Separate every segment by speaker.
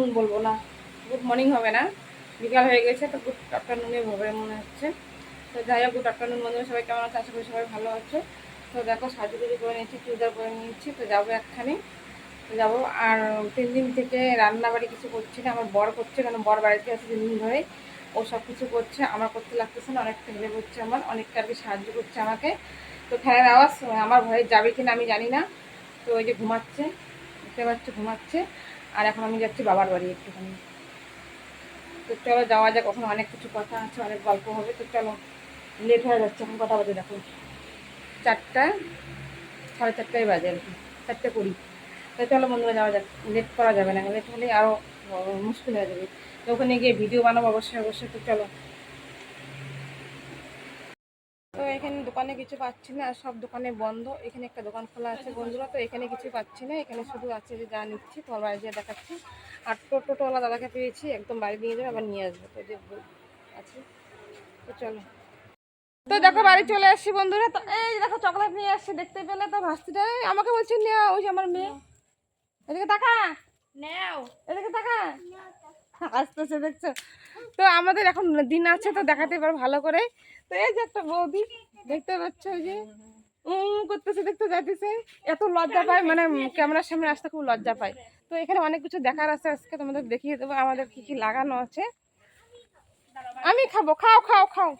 Speaker 1: Afternoon বলব না। Good morning হবে না। বিকাল হয়ে গেছে, তো গুড আফটারনুনে হবে মনে হচ্ছে। তো যাই হোক গুড আফটারনুন বন্ধুরা, সবাই কেমন আছে? আশা করি সবাই ভালো আছে। তো দেখো, সাজুগুজি করে নিয়েছি, চুড়িদার করে নিয়েছি, তো যাব একখানে। যাব, আর তিন দিন থেকে রান্না বাড়ি কিছু করছি না, আমার বর করছে, কারণ বর বাড়িতে আছে তিন দিন ধরে ও সব কিছু করছে, আমার করতে লাগতেছে না অনেকটা হেলে করছে আমার অনেকটা আর কি সাহায্য করছে আমাকে। তো ফ্যানের আওয়াজ, আমার ভয়ে যাবে কিনা আমি জানি না। তো ওই যে ঘুমাচ্ছে ঘুমাচ্ছে। আর এখন আমি যাচ্ছি বাবার বাড়ি একটুখানি। তো চলো, যাওয়া যাক, ওখানে অনেক কিছু কথা আছে, অনেক গল্প হবে। তো চলো লেট হয়ে যাচ্ছে, এখন কথা বাজে দেখো? চারটা, সাড়ে চারটায় বাজে আর কি, চারটে কুড়ি। তো চলো বন্ধুরা, যাওয়া যাক লেট করা যাবে না লেট হলে আরও মুশকিল হয়ে যাবে। তো ওখানে গিয়ে ভিডিও বানাবো অবশ্যই অবশ্যই। তো চলো তো এখানে দোকানে কিছু পাচ্ছি না সব দোকানে বন্ধ। এখানে একটা দোকান খোলা আছে বন্ধুরা তো এখানে কিছু পাচ্ছি না। এখানে শুধু আছে যে যা নিচ্ছি তোমার বাড়ি দিয়ে দেখাচ্ছি। আর টোটোটোওয়ালা দাদাকে পেয়েছি একদম বাড়ি নিয়ে যাবে আবার নিয়ে আসবে। তো যে আছে তো চলো। তো দেখো বাড়ি চলে আসছি বন্ধুরা। তো এই দেখো চকলেট নিয়ে আসছি দেখতে পেলে তো ভাস্তিটা। আমাকে বলছে নেওয়া ওই আমার মেয়ে। এদিকে তাকা।
Speaker 2: নাও।
Speaker 1: এদিকে তাকা। আসতেছে দেখছ? তো আমাদের এখন দিন আছে তো দেখাতে পারো ভালো করে। তো এই যে একটা বৌদি। দেখতে পাচ্ছ যে? উম, করতেছে, দেখতে যাইতেছে। এত লজ্জা পায় মানে ক্যামেরার সামনে আসতে খুব লজ্জা পায়। তো এখানে অনেক কিছু দেখার আছে, আজকে তোমাদের দেখিয়ে দেবো, আমাদের কি কি লাগানো আছে। আমি খাব, খাও খাও খাও।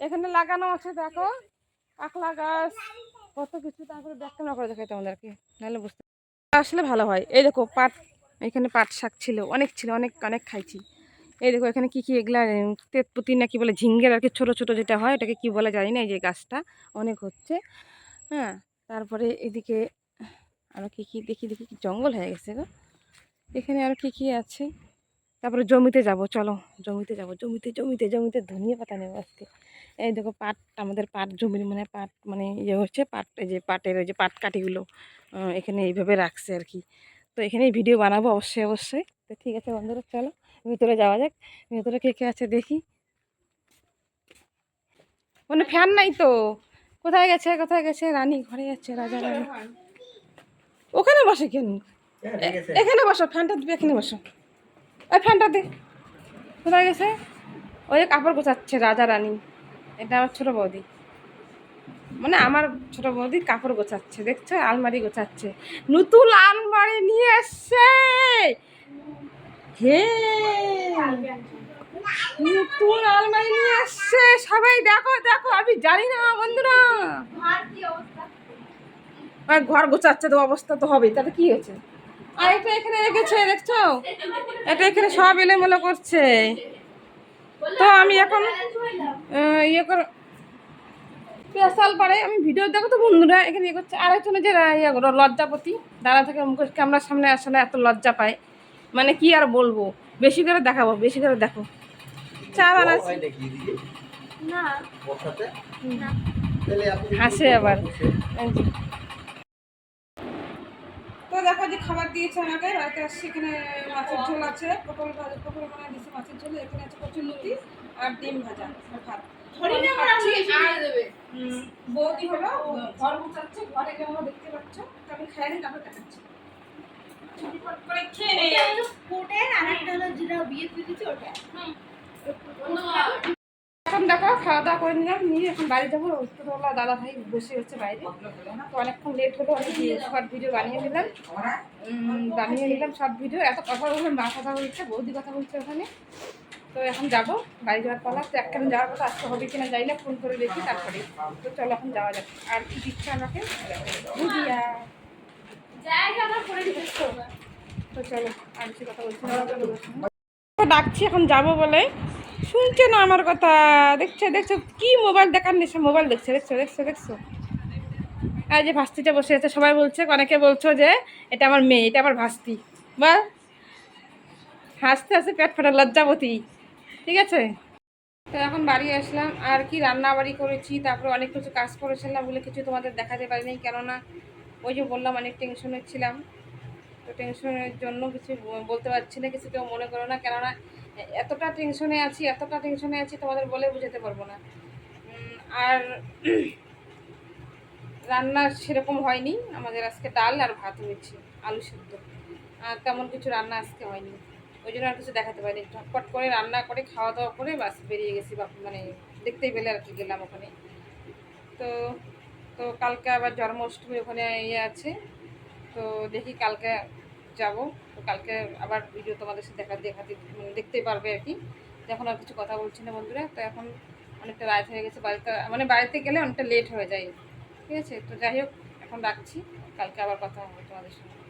Speaker 1: এখানে লাগানো আছে, দেখো। কাকলা গাছ, কত কিছু, তারপরে ব্যাগ ক্যামেরা করে দেখাই তোমাদেরকে, নাহলে বুঝতে আসলে ভালো হয়। এই দেখো, পাট, এখানে পাট শাক ছিল, অনেক ছিল, অনেক অনেক খাইছি। এই দেখো, এখানে কি কি এগুলা তেতপুতি না কি বলে ঝিঙ্গের আর কি ছোটো ছোটো যেটা হয়, এটাকে কি বলে জানি না, এই যে গাছটা অনেক হচ্ছে হ্যাঁ? তারপরে এদিকে আরও কি কি, দেখি দেখি জঙ্গল হয়ে গেছে গো। এখানে আরও কি কি আছে? তারপরে জমিতে যাব, চলো, জমিতে যাব, জমিতে জমিতে জমিতে ধনিয়া পাতা নেব আজকে। এই দেখো, পাট, আমাদের পাট জমির মানে পাট মানে ইয়ে হচ্ছে পাট, এই যে পাটের ওই যে পাট কাঠিগুলো এখানে এইভাবে রাখছে আর কি তো এখানেই ভিডিও বানাবো অবশ্যই অবশ্যই। তো ঠিক আছে বন্ধুরা, চলো। ভিতরে যাওয়া যাক। ভিতরে কে কে আছে দেখি। মানে ফ্যান নাই তো। কোথায় গেছে কোথায় গেছে? রানী ঘরে যাচ্ছে রাজা রানী। ওখানে বসে কেন? এখানে বসো ফ্যানটা দিবে এখানে বসো। ওই ফ্যানটা দে। কোথায় গেছে? ওই কাপড় গোছাচ্ছে রাজা রানী। এটা আমার ছোটো বৌদি। মানে আমার ছোট বৌদি কাপড় গোছাচ্ছে দেখছ? আলমারি গোছাচ্ছে। নতুন আলমারি নিয়ে এসছে! হে। নতুন আলমারি নিয়ে এসছে। সবাই দেখো দেখো, আমি জানি না, বন্ধুরা। আর ঘর গোছাচ্ছে তো, অবস্থা তো হবেই। তাহলে কি হয়েছে? আর এটা এখানে রেখেছে দেখছ? এটা এখানে সব এলোমেলো করছে। তো আমি এখন ইয়ে কর স্পেশাল পারে আমি ভিডিও দেখো তো, বন্ধুরা। এখানে ইয়ে করছে আর একজনে যে ইয়ে লজ্জাপতি। দাঁড়া থেকে মুখোশ ক্যামেরার সামনে আসলে এত লজ্জা পায়। মানে কি আর বলব? বেশি করে দেখাবো বেশি করে দেখো। চা বানাচ্ছি।
Speaker 2: না।
Speaker 1: হাসে আবার। তো দেখো যে খাবার দিয়েছে আমাকে বাড়িতে আসছে এখানে মাছের ঝোল আছে পটল ভাজা পটল বানায় দিয়েছে মাছের ঝোল এখানে আছে কচুর লুচি আর ডিম ভাজা ভাত। বৌদি হলো ঘর গুছাচ্ছে ঘরে যেমন দেখতে পাচ্ছ। তো আমি খাই নি তারপর দেখাচ্ছি। করে খেয়ে নেই
Speaker 2: কোটের আর একটা হলো যেটা বিয়ে দিয়ে দিচ্ছি ওটা
Speaker 1: এখন দেখো খাওয়া দাওয়া করে নিলাম নিয়ে এখন বাড়ি যাব। তোলা দাদা ভাই বসে হচ্ছে বাইরে। তো অনেকক্ষণ লেট হলো অনেক শর্ট ভিডিও বানিয়ে নিলাম। বানিয়ে নিলাম শর্ট ভিডিও এত কথা বললাম মা কথা বলছে বৌদি কথা বলছে ওখানে। তো এখন যাব বাড়ি যাওয়ার পালা। তো একখানে যাওয়ার কথা আজকে হবে কিনা যাই না ফোন করে দেখি তারপরে। তো চলো এখন যাওয়া যাক। আর কি দিচ্ছে আমাকে? তো চলো আর কিছু কথা বলছি ডাকছি, এখন যাব বলে। শুনছে না আমার কথা? দেখছে, দেখছ, কি মোবাইল দেখার নেশা? মোবাইল দেখছে, দেখছ দেখছ দেখছ। আর যে ভাস্তিটা বসে আছে, সবাই বলছে, অনেকে বলছো যে এটা আমার মেয়ে, এটা আমার ভাস্তি। বা হাসতে হাসতে পেট ফাটা লজ্জাবতী। ঠিক আছে? তো এখন বাড়ি আসলাম, আর কি রান্না বাড়ি করেছি, তারপরে অনেক কিছু কাজ করেছিলাম বলে কিছু তোমাদের দেখাতে পারিনি, কেননা ওই যে বললাম, অনেক টেনশনে ছিলাম। তো টেনশনের জন্য কিছু বলতে পারছি না, কিছু কেউ মনে করো না। কেননা, এতটা টেনশনে আছি, এতটা টেনশনে আছি, তোমাদের বলে বুঝাতে পারব না। আর রান্না সেরকম হয়নি। আমাদের আজকে ডাল আর ভাত হয়েছে, আলু সেদ্ধ। আর তেমন কিছু রান্না আজকে হয়নি। ওই জন্য আর কিছু দেখাতে পারিনি। ঝটপট করে রান্না করে খাওয়া দাওয়া করে বাস বেরিয়ে গেছি, বা মানে দেখতেই পেলে আর কি গেলাম ওখানে। তো তো কালকে আবার জন্মাষ্টমী ওখানে ইয়ে আছে। তো দেখি কালকে যাব। তো কালকে আবার ভিডিও তোমাদের সাথে দেখা দেখাতে দেখতেই পারবে আর কি। এখন আর কিছু কথা বলছি না বন্ধুরা। তো এখন অনেকটা রাত হয়ে গেছে। বাড়িতে মানে বাড়িতে গেলে অনেকটা লেট হয়ে যায়। ঠিক আছে? তো যাই হোক, এখন রাখছি। কালকে আবার কথা হবে তোমাদের সঙ্গে।